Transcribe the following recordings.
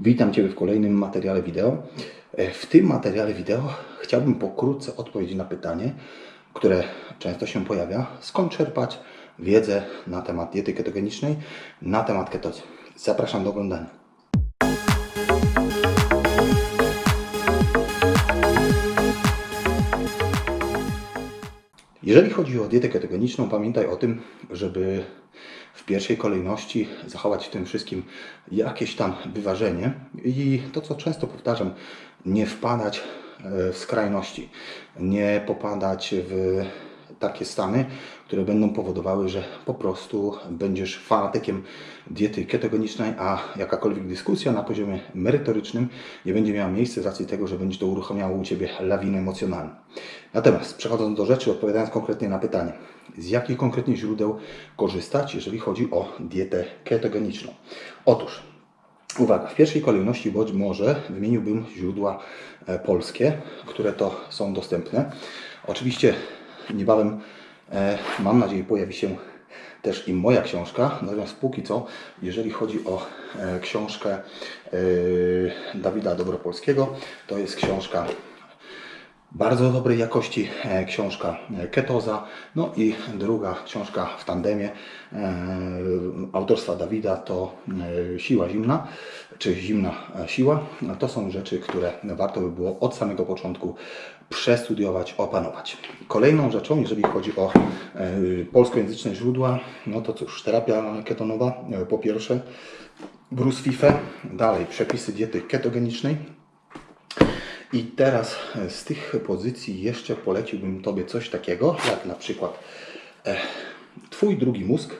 Witam Cię w kolejnym materiale wideo. E, W tym materiale wideo chciałbym pokrótce odpowiedzieć na pytanie, które często się pojawia. Skąd czerpać wiedzę na temat diety ketogenicznej, na temat ketozy? Zapraszam do oglądania. Jeżeli chodzi o dietę ketogeniczną, pamiętaj o tym, żeby w pierwszej kolejności zachować w tym wszystkim jakieś tam wyważenie i to, co często powtarzam, nie wpadać e, w skrajności, nie popadać w takie stany, które będą powodowały, że po prostu będziesz fanatykiem diety ketogenicznej, a jakakolwiek dyskusja na poziomie merytorycznym nie będzie miała miejsca z racji tego, że będzie to uruchamiało u Ciebie lawinę emocjonalną. Natomiast przechodząc do rzeczy, odpowiadając konkretnie na pytanie, z jakich konkretnie źródeł korzystać, jeżeli chodzi o dietę ketogeniczną? Otóż, Uwaga, w pierwszej kolejności bądź może wymieniłbym źródła e, polskie, które to są dostępne. Oczywiście niebawem, mam nadzieję, pojawi się też i moja książka, natomiast póki co, jeżeli chodzi o e, książkę e, Dawida Dobropolskiego, to jest książka bardzo dobrej jakości e, książka e, Ketoza. No i druga książka w tandemie e, autorstwa Dawida to Siła Zimna, czy Zimna Siła. No To są rzeczy, które warto by było od samego początku przestudiować, opanować. Kolejną rzeczą, jeżeli chodzi o polskojęzyczne źródła, no to cóż, terapia ketonowa po pierwsze, Bruce Fife, dalej przepisy diety ketogenicznej, i teraz e, z tych pozycji jeszcze poleciłbym Tobie coś takiego, jak na przykład e, Twój drugi mózg,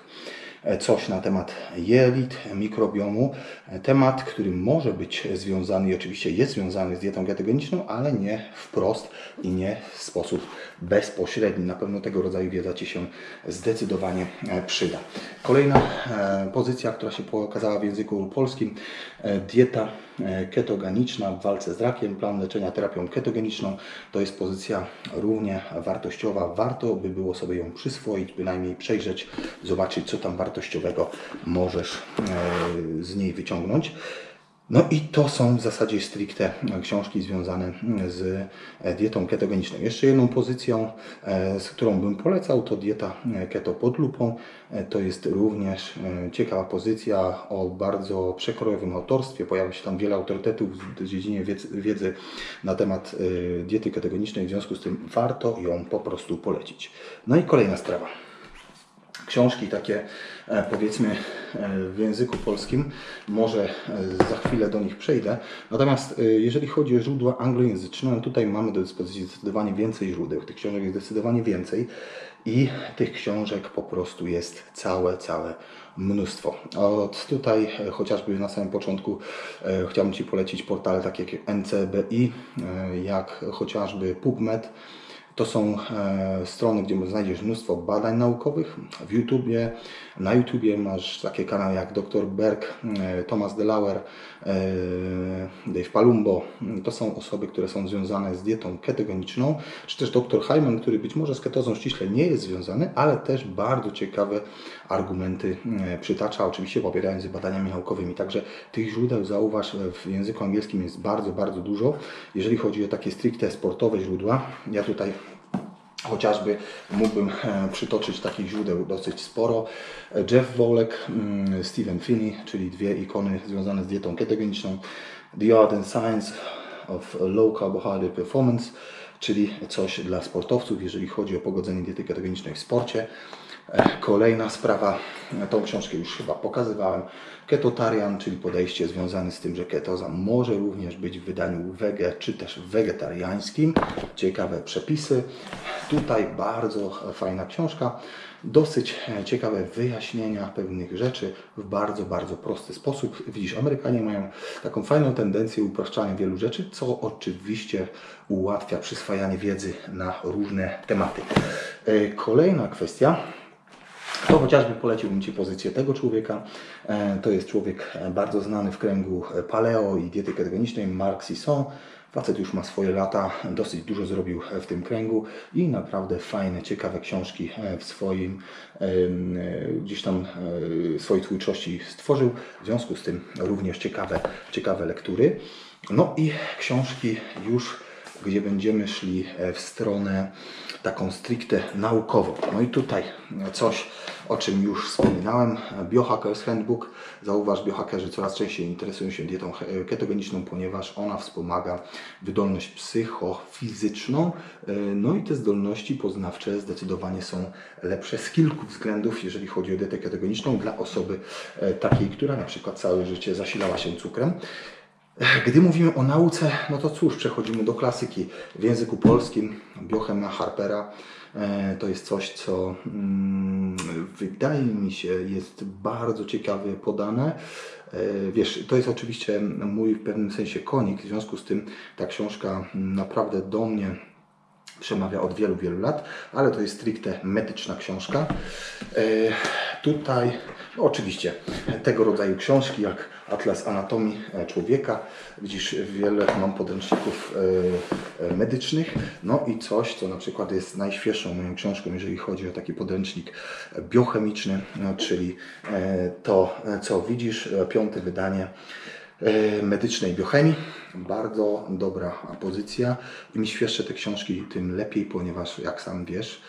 e, coś na temat jelit, mikrobiomu, temat, który może być związany i oczywiście jest związany z dietą ketogeniczną, ale nie wprost i nie w sposób bezpośredni. Na pewno tego rodzaju wiedza Ci się zdecydowanie e, przyda. Kolejna e, pozycja, która się pokazała w języku polskim, e, dieta ketogeniczna w walce z rakiem, plan leczenia terapią ketogeniczną. To jest pozycja równie wartościowa. Warto by było sobie ją przyswoić, bynajmniej przejrzeć, zobaczyć, co tam wartościowego możesz z niej wyciągnąć. No i to są w zasadzie stricte książki związane z dietą ketogeniczną. Jeszcze jedną pozycją, e, z którą bym polecał, to dieta keto pod lupą. E, To jest również e, ciekawa pozycja o bardzo przekrojowym autorstwie. Pojawia się tam wiele autorytetów w dziedzinie wiedzy, na temat e, diety ketogenicznej, w związku z tym warto ją po prostu polecić. No i kolejna sprawa książki takie e, powiedzmy e, w języku polskim, może e, za chwilę do nich przejdę. Natomiast jeżeli chodzi o źródła anglojęzyczne, no tutaj mamy do dyspozycji zdecydowanie więcej źródeł. Tych książek jest zdecydowanie więcej i tych książek po prostu jest całe, całe mnóstwo. Od tutaj chociażby na samym początku chciałbym Ci polecić portale takie jak NCBI, jak chociażby PubMed. To są e, strony, gdzie znajdziesz mnóstwo badań naukowych. W YouTubie, na YouTubie masz takie kanały jak dr Berg, e, Thomas Delauer, e, Dave Palumbo. To są osoby, które są związane z dietą ketogeniczną, czy też dr Hyman, który być może z ketozą ściśle nie jest związany, ale też bardzo ciekawe argumenty e, przytacza, oczywiście popierając się badaniami naukowymi. Także tych źródeł, zauważ, w języku angielskim jest bardzo, bardzo dużo. Jeżeli chodzi o takie stricte sportowe źródła, ja tutaj Chociażby mógłbym e, przytoczyć takich źródeł dosyć sporo. Jeff Wolek, mm, Stephen Finney, czyli dwie ikony związane z dietą ketogeniczną. The Art and Science of Low Carbohydrate Performance, czyli coś dla sportowców, jeżeli chodzi o pogodzenie diety ketogenicznej w sporcie. E, Kolejna sprawa, e, tą książkę już chyba pokazywałem. Ketotarian, czyli podejście związane z tym, że ketoza może również być w wydaniu wege czy też wegetariańskim. Ciekawe przepisy. Tutaj bardzo fajna książka. Dosyć e, ciekawe wyjaśnienia pewnych rzeczy w bardzo, bardzo prosty sposób. Widzisz, Amerykanie mają taką fajną tendencję upraszczania wielu rzeczy, co oczywiście ułatwia przyswajanie wiedzy na różne tematy. Kolejna kwestia to chociażby poleciłbym Ci pozycję tego człowieka. E, To jest człowiek e, bardzo znany w kręgu e, paleo i diety ketogenicznej, Mark Sisson. Facet już ma swoje lata, dosyć dużo zrobił w tym kręgu i naprawdę fajne, ciekawe książki w swoim gdzieś tam swojej twórczości stworzył. W związku z tym również ciekawe, ciekawe lektury. No i książki już gdzie będziemy szli e, w stronę taką stricte naukową. No i tutaj coś, o czym już wspominałem, Biohackers Handbook. Zauważ, biohackerzy coraz częściej interesują się dietą he- ketogeniczną, ponieważ ona wspomaga wydolność psychofizyczną. E, No i te zdolności poznawcze zdecydowanie są lepsze z kilku względów, jeżeli chodzi o dietę ketogeniczną dla osoby e, takiej, która na przykład całe życie zasilała się cukrem. Gdy mówimy o nauce, no to cóż, przechodzimy do klasyki. W języku polskim biochemia Harpera e, to jest coś, co mm, wydaje mi się jest bardzo ciekawie podane. E, Wiesz, to jest oczywiście mój w pewnym sensie konik, w związku z tym ta książka naprawdę do mnie przemawia od wielu, wielu lat, ale to jest stricte medyczna książka. E, Tutaj, no oczywiście, tego rodzaju książki jak Atlas Anatomii Człowieka, widzisz, wiele mam podręczników e, e, medycznych, no i coś, co na przykład jest najświeższą moją książką, jeżeli chodzi o taki podręcznik biochemiczny, no, czyli to, co widzisz, piąte wydanie medycznej biochemii. Bardzo dobra pozycja. Im świeższe te książki, tym lepiej, ponieważ jak sam wiesz,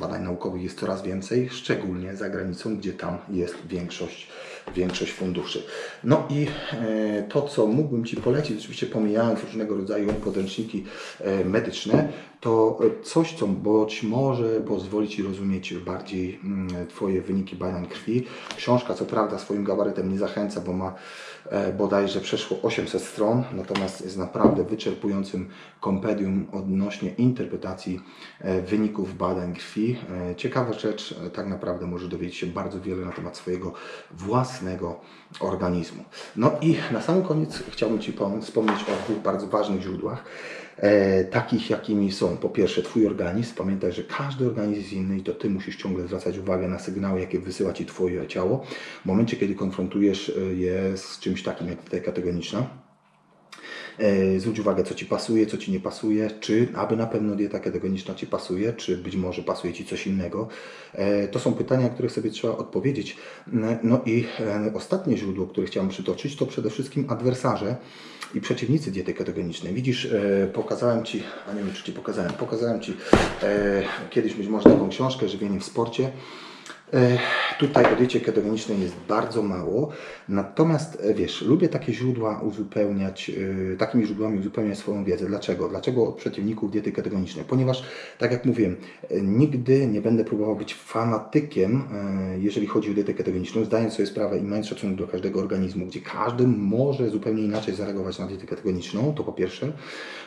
badań naukowych jest coraz więcej, szczególnie za granicą, gdzie tam jest większość, większość funduszy. No i e, to, co mógłbym Ci polecić, oczywiście pomijając różnego rodzaju podręczniki e, medyczne, to coś, co być może pozwoli Ci rozumieć bardziej mm, Twoje wyniki badań krwi. Książka, co prawda, swoim gabarytem nie zachęca, bo ma e, bodajże przeszło 800 stron, natomiast jest naprawdę wyczerpującym kompendium odnośnie interpretacji e, wyników badań krwi. E, Ciekawa rzecz, tak naprawdę może dowiedzieć się bardzo wiele na temat swojego własnego organizmu. No i na sam koniec chciałbym Ci pom- wspomnieć o dwóch bardzo ważnych źródłach. E, takich, jakimi są po pierwsze Twój organizm. Pamiętaj, że każdy organizm jest inny i to Ty musisz ciągle zwracać uwagę na sygnały, jakie wysyła Ci Twoje ciało. W momencie, kiedy konfrontujesz e, je z czymś takim jak ketogeniczna, E, Zwróć uwagę, co Ci pasuje, co Ci nie pasuje, czy aby na pewno dieta ketogeniczna Ci pasuje, czy być może pasuje Ci coś innego. E, To są pytania, które sobie trzeba odpowiedzieć. N- No i e, ostatnie źródło, które chciałem przytoczyć, to przede wszystkim adwersarze i przeciwnicy diety ketogenicznej. Widzisz, e, pokazałem Ci, a nie wiem, czy Ci pokazałem, pokazałem Ci e, kiedyś być może taką książkę Żywienie w sporcie. E, Tutaj o diecie ketogenicznej jest bardzo mało, natomiast e, wiesz, lubię takie źródła uzupełniać, e, takimi źródłami uzupełniać swoją wiedzę. Dlaczego? Dlaczego od przeciwników diety ketogenicznej? Ponieważ, tak jak mówiłem, nigdy nie będę próbował być fanatykiem, jeżeli chodzi o dietę ketogeniczną, zdając sobie sprawę i mając szacunek do każdego organizmu, gdzie każdy może zupełnie inaczej zareagować na dietę ketogeniczną, to po pierwsze.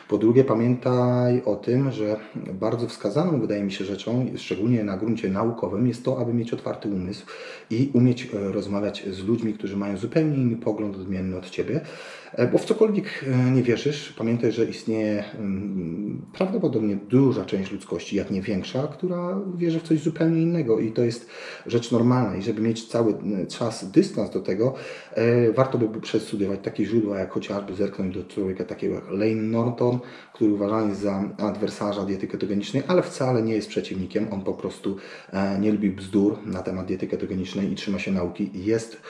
Po drugie, pamiętaj o tym, że bardzo wskazaną, wydaje mi się, rzeczą, szczególnie na gruncie naukowym, jest to, aby mieć otwarty umysł i umieć e, rozmawiać z ludźmi, którzy mają zupełnie inny pogląd odmienny od Ciebie. E, Bo w cokolwiek e, nie wierzysz, pamiętaj, że istnieje mm, prawdopodobnie duża część ludzkości, jak nie większa, która wierzy w coś zupełnie innego i to jest rzecz normalna. I żeby mieć cały czas dystans do tego, e, warto by przestudiować takie źródła, jak chociażby zerknąć do człowieka takiego jak Lane Norton, który uważany jest za adwersarza diety ketogenicznej, ale wcale nie jest przeciwnikiem. On po prostu nie lubi bzdur na temat diety ketogenicznej i trzyma się nauki. Jest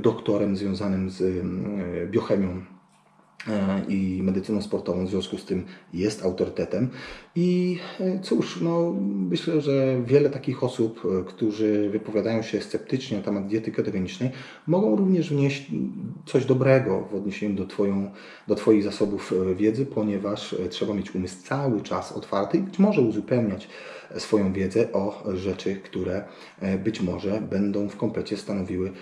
doktorem związanym z e, biochemią e, i medycyną sportową, w związku z tym jest autorytetem. I e, cóż, no, myślę, że wiele takich osób, e, którzy wypowiadają się sceptycznie na temat diety ketogenicznej, mogą również wnieść coś dobrego w odniesieniu do, twoją, do Twoich zasobów e, wiedzy, ponieważ trzeba mieć umysł cały czas otwarty i być może uzupełniać swoją wiedzę o rzeczy, które być może będą w komplecie stanowiły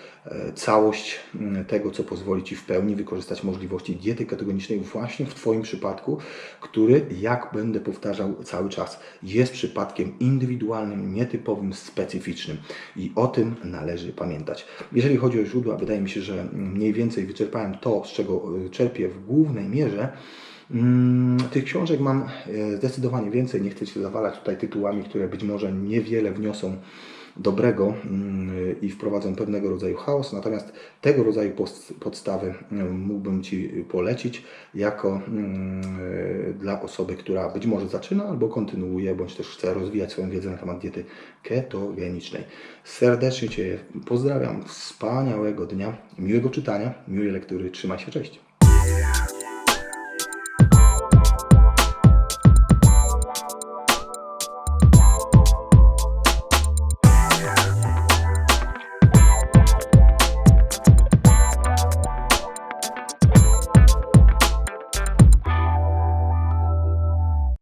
całość tego, co pozwoli Ci w pełni wykorzystać możliwości diety ketogenicznej właśnie w Twoim przypadku, który, jak będę powtarzał cały czas, jest przypadkiem indywidualnym, nietypowym, specyficznym i o tym należy pamiętać. Jeżeli chodzi o źródła, wydaje mi się, że mniej więcej wyczerpałem to, z czego y, czerpię w głównej mierze. Mm, Tych książek mam e, zdecydowanie więcej. Nie chcę się zawalać tutaj tytułami, które być może niewiele wniosą dobrego mm, i wprowadzą pewnego rodzaju chaos. Natomiast tego rodzaju podstawy mm, mógłbym Ci polecić jako mm, dla osoby, która być może zaczyna albo kontynuuje, bądź też chce rozwijać swoją wiedzę na temat diety ketogenicznej. Serdecznie Cię pozdrawiam. Wspaniałego dnia, miłego czytania, miłej lektury. Trzymaj się, cześć.